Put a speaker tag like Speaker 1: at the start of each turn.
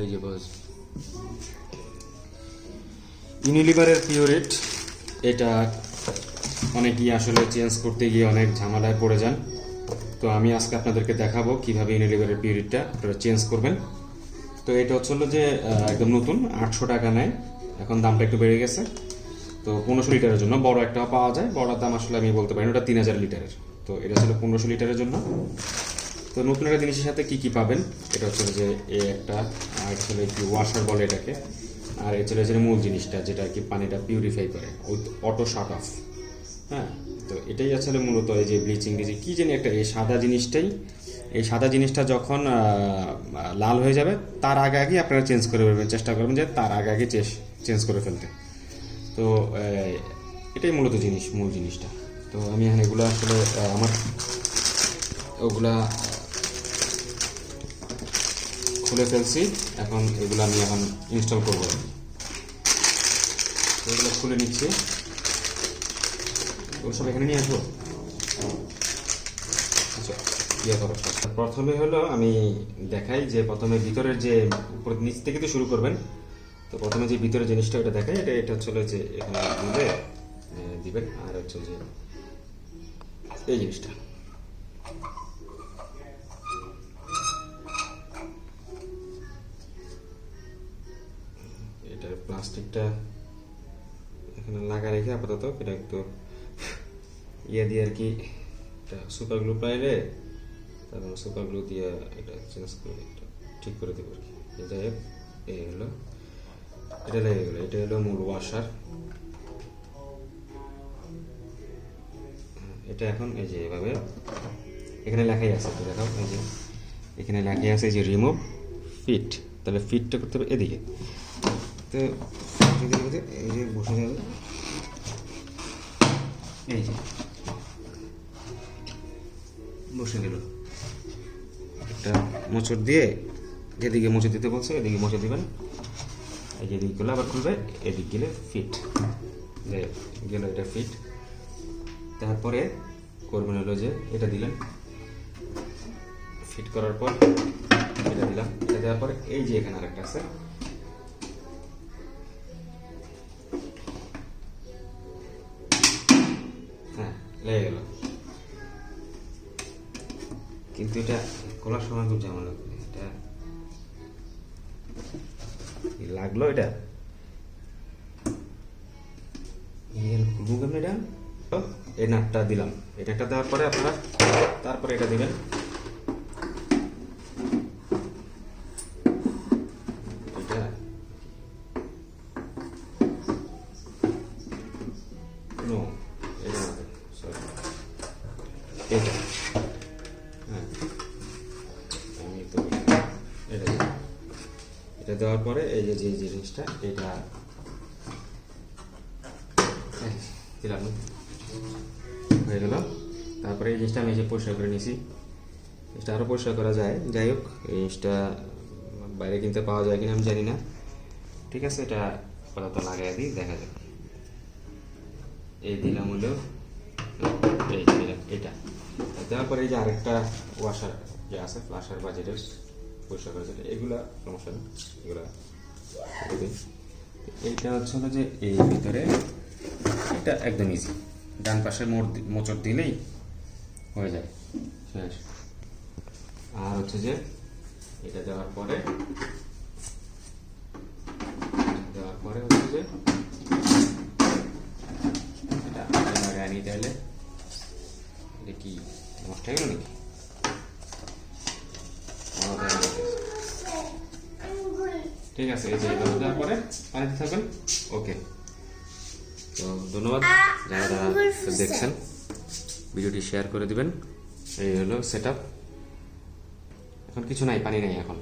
Speaker 1: এই যে বস। ইউনিলিভারের পিওরেট এটা অনেকেই আসলে চেঞ্জ করতে গিয়ে অনেক ঝামেলায় পড়ে যান। তো আমি আজকে আপনাদেরকে দেখাবো কীভাবে ইউনিলিভারের পিওরিটটা আপনারা চেঞ্জ করবেন। তো এটা হচ্ছে যে একদম নতুন, আটশো টাকা নেয়। এখন দামটা একটু বেড়ে গেছে। তো পনেরোশো লিটারের জন্য বড় একটা পাওয়া যায়। বড় দাম আসলে আমি বলতে পারি ওটা তিন হাজার লিটারের। তো এটা ছিল পনেরোশো লিটারের জন্য। তো নতুন একটা জিনিসের সাথে কি কি পাবেন? এটা হচ্ছে যে এ একটা, আর হলো কি ওয়াশার বলে এটাকে, আর হচ্ছে যে মূল জিনিসটা, যেটা কি পানিটা পিউরিফাই করে অটো শাট অফ হ্যাঁ তো এটাই আসলে মূলত এই যে ব্লিচিং ডিজি কি জানি একটা, এই সাদা জিনিসটাই, এই সাদা জিনিসটা যখন লাল হয়ে যাবে, তার আগে আগে আপনারা চেঞ্জ করে ফেলবেন, চেষ্টা করবেন যে তার আগে আগে চেঞ্জ করে ফেলতে। তো এটাই মূলত জিনিস, মূল জিনিসটা। তো আমি এখানে এগুলো আসলে আমার, ওগুলা খুলে ফেলছি। এখন এগুলো আমি এখন ইনস্টল করব। এগুলো খুলে নিচ্ছি। সব এখানে নিয়ে আসব? ইয়ে করো। প্রথমে হলো আমি দেখাই যে প্রথমে ভিতরের যে উপর নিচ থেকে তো শুরু করবেন, তো প্রথমে যে ভিতরের জিনিসটা ওটা দেখাই, এটা এটা হচ্ছে যে এখানে দিবে দিবেন। আর হচ্ছে যে এই জিনিসটা। প্লাস্টিকটা এখানে লাগা রেখে আপাতত এটা একটু ইয়ে দিয়ে আর কি এটা সুপার গ্লু পাইলে তারপর সুপার গ্লু দিয়ে এটা চেঞ্জ করে এটা ঠিক করে দেবো আর কি। হোক, এই হলো। এটা লেগে গেলো, এটা হলো মূল ওয়াশার এটা এখন এই যে এভাবে, এখানে লেখাই আছে তো দেখাও, এই যে। এখানে লেখাই আছে যে রিমুভ ফিট তাহলে ফিটটা করতে হবে এদিকে। তো করতে এই যে বসে যাবে। এই যে। বসে গেল একটা মোচড় দিয়ে যেদিকে মুছে দিতে বলছে এদিকে মুছে দিবেন। এই যে এদিকগুলো আবার খুলবে, এদিক গেলে ফিট। গেল এটা ফিট। তারপরে করবেন হলো যে এটা দিলেন। ফিট করার পর এটা দিলাম। এটা দেওয়ার পরে এই যে এখানে আরেকটা আছে। কিন্তু এটা খোলার সময় খুব ঝামেলা লাগবে এটা লাগল এটা? খুলবো কেমন এটা? এই নাটটা দিলাম। এই নাটটা দেওয়ার পরে আপনারা তারপরে এটা দিবেন। এটা এটা না এটা দেওয়ার পরে এই যে যে জিনিসটা, এটা দিলাম, হয়ে? গেল। তারপরে এই জিনিসটা আমি যে পরিষ্কার করে নিয়েছি। জিনিসটা আরও পরিষ্কার করা যায়। যাই হোক, এই জিনিসটা বাইরে কিনতে পাওয়া যায় কিনা আমি জানি না। ঠিক আছে, এটা আপাতত লাগাই দিই, দেখা যাক। এই দিলাম হলো, এই দিলাম, এটা। দেওয়ার পরে এই যে আরেকটা ওয়াশার যে আছে ফ্লাশার বা যেটা পরিষ্কার করে যেটা এগুলা সমস্যা না এগুলা এইটা হচ্ছে হলো যে এই ভিতরে এটা একদম ইজি ডান পাশে মোচড় দিলেই হয়ে যায়। শেষ। আর হচ্ছে যে এটা দেওয়ার পরে দেওয়ার পরে হচ্ছে যে এটা আগে এটা কি নষ্ট হয়ে গেল নাকি আমার দেখা যাচ্ছে। ঠিক আছে এই যে এভাবে দেওয়ার পরে পানিতে থাকবেন। ওকে তো ধন্যবাদ যারা যারা দেখছেন ভিডিওটি শেয়ার করে দিবেন। এই হলো সেট এখন কিছু নাই পানি নাই এখন।